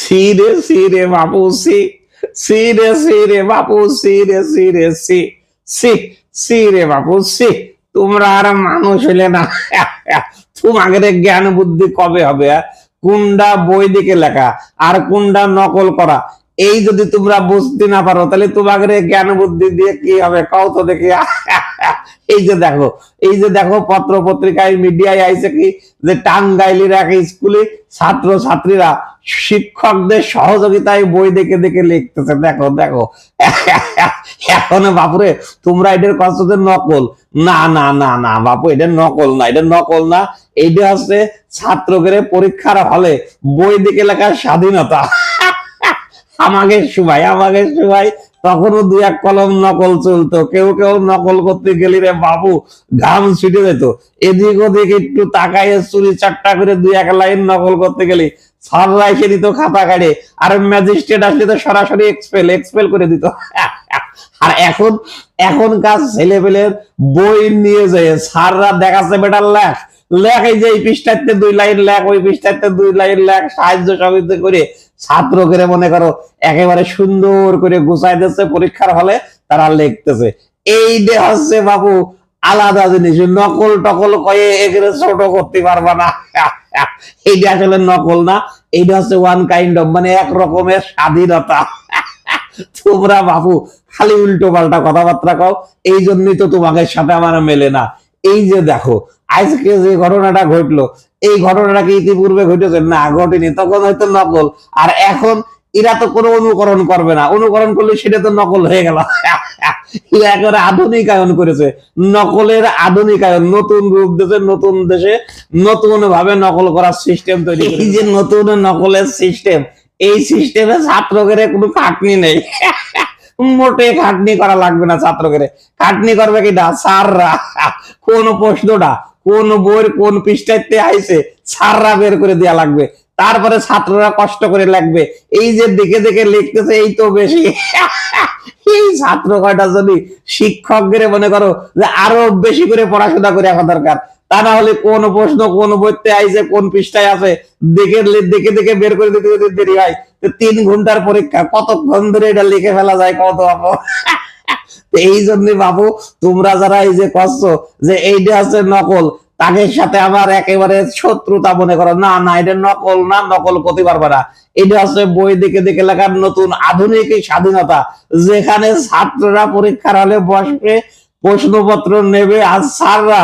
C রে বাপু C C রে বাপু সি রে সি সি সি বাপু সি তোমরা আর মানুষ হইলে না। তোমাদের জ্ঞান বুদ্ধি কবে হবে হ্যাঁ? কোনটা বই দিকে লেখা, আর কোনটা নকল করা। এই যদি তোমরা বুঝতে না পারো, তাহলে তোমাদের জ্ঞান বুদ্ধি দিয়ে কি হবে? কও তো দেখি। এই যে দেখো, এই যে দেখো, পত্র পত্রিকায় মিডিয়ায় আইছে কি? যে টাঙ্গাইলের এক স্কুলে ছাত্র ছাত্রীরা শিক্ষকদের সহযোগিতায় বই দেখে দেখে লিখতেছে। দেখো দেখো। এখন বাপুরে, তোমরা এটার কষ্ট যে নকল। না না না না, বাপু, এটা নকল না, এটা নকল না। এইটা হচ্ছে ছাত্রদের পরীক্ষার হলে বই দেখে লেখার স্বাধীনতা। আমাকে সুভাই আমাকে সুভাই তখনও দুই এক কলম নকল চলতো। কেউ কেউ নকল করতে গেলি রে বাবু ঘাম ছিটে যেত। এদিক ওদিক একটু তাকাইয়ে চুরি চারটা করে দুই এক লাইন নকল করতে গেলি। সাররা এসে দিত খাতা কাটে আর ম্যাজিস্ট্রেট আসলে তো সরাসরি এক্সপেল এক্সপেল করে দিত। আর এখন, এখনকার ছেলেপেলের বই নিয়ে যায় সাররা দেখাচ্ছে বেটার লেখ লেখ এই যে এই পৃষ্ঠাতে দুই লাইন লেখ, ওই পৃষ্ঠাতে দুই লাইন লেখ, সাহায্য সহযোগিতা করে ছাত্র করে মনে করো একেবারে সুন্দর করে গুছাই দিচ্ছে, পরীক্ষার হলে তারা লিখতেছে। এই যে হচ্ছে বাবু আলাদা জিনিস নকল টকল কয়ে এখানে ছোট করতে পারবা না। এইটা আসলে নকল না, এইটা হচ্ছে ওয়ান কাইন্ড অফ মানে এক রকমের স্বাধীনতা। তোমরা বাবু খালি উল্টো পাল্টা কথাবার্তা কও, এই জন্যই তো তোমাদের সাথে আমার মেলে না। এই যে দেখো, আজকে যে ঘটনাটা ঘটলো, এই ঘটনাটা কি ইতিপূর্বে ঘটেছে? না, ঘটেনি। তখন হয়তো নকল, আর এখন এরা তো কোনো অনুকরণ করবে না। অনুকরণ করলে সেটা তো নকল হয়ে গেল। আধুনিকায়ন করেছে। নকলের আধুনিকায়ন, নতুন রূপ দেশে, নতুন দেশে নতুন ভাবে নকল করার সিস্টেম তৈরি এই যে নতুন নকলের সিস্টেম এই সিস্টেমে ছাত্রদের কোনো খাটনি নেই। মোটে খাটনি করা লাগবে না ছাত্রকে খাটনি করবে কিনা স্যাররা। কোন প্রশ্নটা, কোন বইয়ের কোন পৃষ্ঠাতে আইছে, স্যাররা বের করে দেয়া লাগবে। তারপরে ছাত্ররা কষ্ট করে লাগবে। এই যে দেখে দেখে লিখতেছে, এই তো বেশি। এই ছাত্র কয়টা যদি শিক্ষকদের মনে করো যে আরও বেশি করে পড়াশোনা করে রাখা দরকার, তা না হলে কোন প্রশ্ন কোন বইতে আইছে, কোন পৃষ্ঠায় আছে, দেখে দেখে দেখে বের করে দিতে দিতে দেরি হয়, তো তিন ঘণ্টার পরীক্ষা, কতক্ষণ ধরে এটা লিখে ফেলা যায় কত এই জন্য বাবু তোমরা যারা এই যে করছ, যে এইটা আছে নকল তাদের সাথে আবার একেবারে শত্রুতা মনে করো, না না, এটা নকল, না, নকল করতে পারবে না। এটা হচ্ছে বই দেখে দেখে লেখার নতুন আধুনিক স্বাধীনতা, যেখানে ছাত্ররা পরীক্ষার হলে বসবে, প্রশ্নপত্র নেবে আর স্যাররা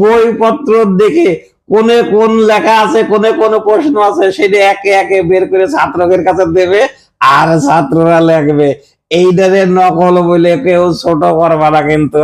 বইপত্র দেখে কোনে কোন লেখা আছে, কোনে কোন প্রশ্ন আছে, সেটা একে একে বের করে ছাত্রদের কাছে দেবে আর ছাত্ররা লিখবে। এইটারে নকল বলে কেউ ছোট করবা না কিন্তু।